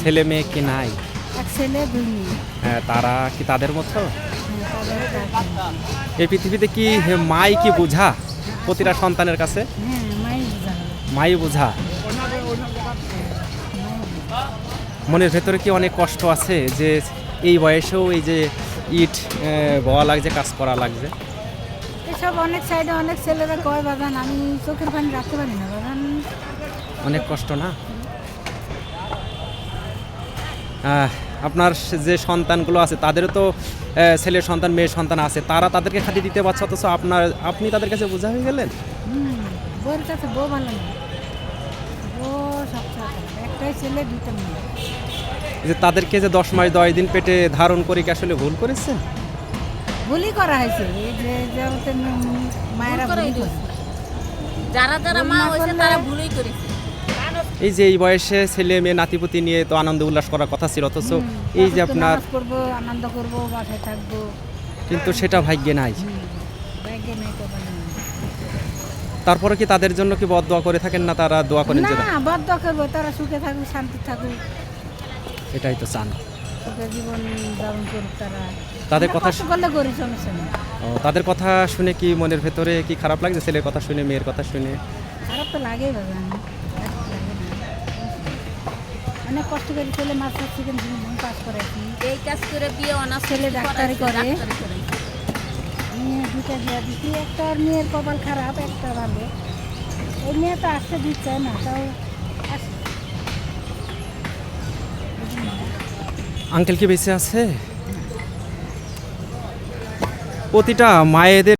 ছেলে মেয়ে কি নাই? এক ছেলে দুই মেয়ে। হ্যাঁ, তারা কি তাদের মতো? হ্যাঁ। এই পৃথিবীতে কি মাই কি বোঝা প্রতিটা সন্তানের কাছে? হ্যাঁ মাই বুঝা। মনের ভেতরে কি অনেক কষ্ট আছে যে এই বয়সেও এই যে ইট বওয়া লাগছে কাজ করা লাগছে? এসব অনেক সাইডে অনেক ছেলেরা কয় বাগান আমি চোখের পানি রাখতে পারি না বাগান অনেক কষ্ট না? আপনার যে সন্তানগুলো আছে তাদেরও তো ছেলের সন্তান মেয়ের সন্তান আছে তারা তাদেরকে খালি দিতে পারছে অথচ আপনার আপনি তাদের কাছে বোঝা হয়ে গেলেন? বউর কাছে বউ ভালো না। বউ একটাই ছেলে মেয়ে। যে তাদেরকে যে দশ মাস দশ দিন পেটে ধারণ করে কি আসলে ভুল করেছে? ভুলই করা হয়েছে যে যেমন মায়েরা যারা যারা মা হয়েছে তারা ভুলই করেছে। এই যে এই বয়সে ছেলে মেয়ে নাতিপুতি নিয়ে তো আনন্দ উল্লাস করার কথা ছিল অথচ এই যে আপনার করব আনন্দ করব বাসায় থাকব। কিন্তু সেটা ভাগ্যে নাই। ব্যাগে নেই তো তারপরে কি তাদের জন্য কি বদ দোয়া করে থাকেন না তারা দোয়া করেন যে না বদ্ধ করব তারা সুখে থাকুক শান্তি থাকুক। এটাই তো চান। জীবন যাপন করুক তারা। তাদের কথা করলে সমস্যা নেই। তাদের কথা শুনে কি মনের ভেতরে কি খারাপ লাগছে? ছেলের কথা শুনে মেয়ের কথা শুনে? খারাপ তো বাবা। লাগে না অনেক কষ্ট করে ছেলে মাস্টার চিকেন মন পাস করেছি এই কাজ করে বিয়ে অনার্স ছেলে ডাক্তারি করে। মেয়ে দুটা বিয়া দিচ্ছি একটা আর মেয়ের কপাল খারাপ একটা ভালো। ওই মেয়ে তো আসতে দিচ্ছে না তাও আঙ্কেল কি বেঁচে আছে? প্রতিটা মায়েদের